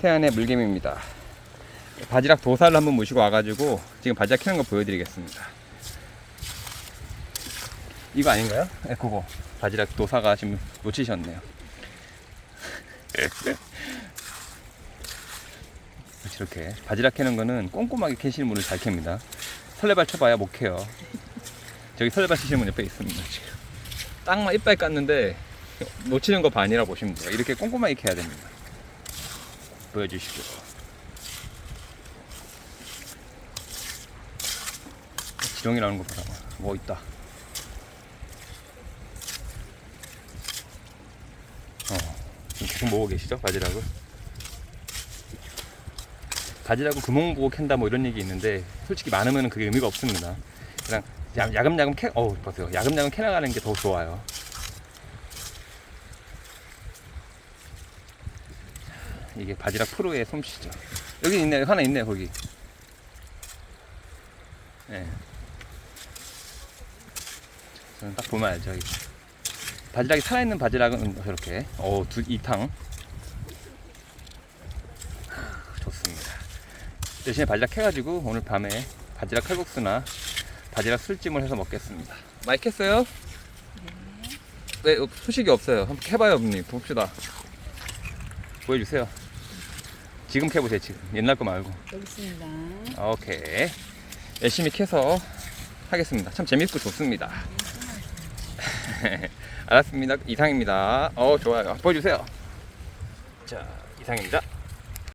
태안의 물개미입니다. 바지락 도사를 한번 모시고 와가지고 지금 바지락 캐는 거 보여드리겠습니다. 이거 아닌가요? 네, 그거. 바지락 도사가 지금 놓치셨네요. 이렇게 바지락 캐는 거는 꼼꼼하게 캐시는 분을 잘 캡니다. 설레발 쳐봐야 못 캐요. 저기 설레발 치시는 분 옆에 있습니다. 지금. 땅만 이빨 깠는데 놓치는 거 반이라 보시면 돼요. 이렇게 꼼꼼하게 캐야 됩니다. 보여주시죠. 지렁이 나오는 거 봐라. 뭐 있다. 어, 지금 모으고 계시죠? 바지락을. 바지락은 구멍 보고 캔다 뭐 이런 얘기 있는데 솔직히 많으면 그게 의미가 없습니다. 그냥 야- 야금야금 캐, 어우 보세요. 야금야금 캐나가는 게 더 좋아요. 이게 바지락 프로의 솜씨죠. 여기 있네, 하나 있네 거기. 예. 저는 딱 보면 알죠. 바지락이 살아있는 바지락은 저렇게, 어, 두, 이탕. 좋습니다. 대신에 바지락 해가지고 오늘 밤에 바지락 칼국수나 바지락 술찜을 해서 먹겠습니다. 캤어요? 네, 어, 소식이 없어요. 한번 해봐요, 언니. 봅시다. 보여주세요. 지금 캐보세요, 지금. 옛날 거 말고. 여기 있습니다. 오케이. 열심히 캐서 하겠습니다. 참 재밌고 좋습니다. 알았습니다. 이상입니다. 어, 좋아요. 보여주세요. 자, 이상입니다.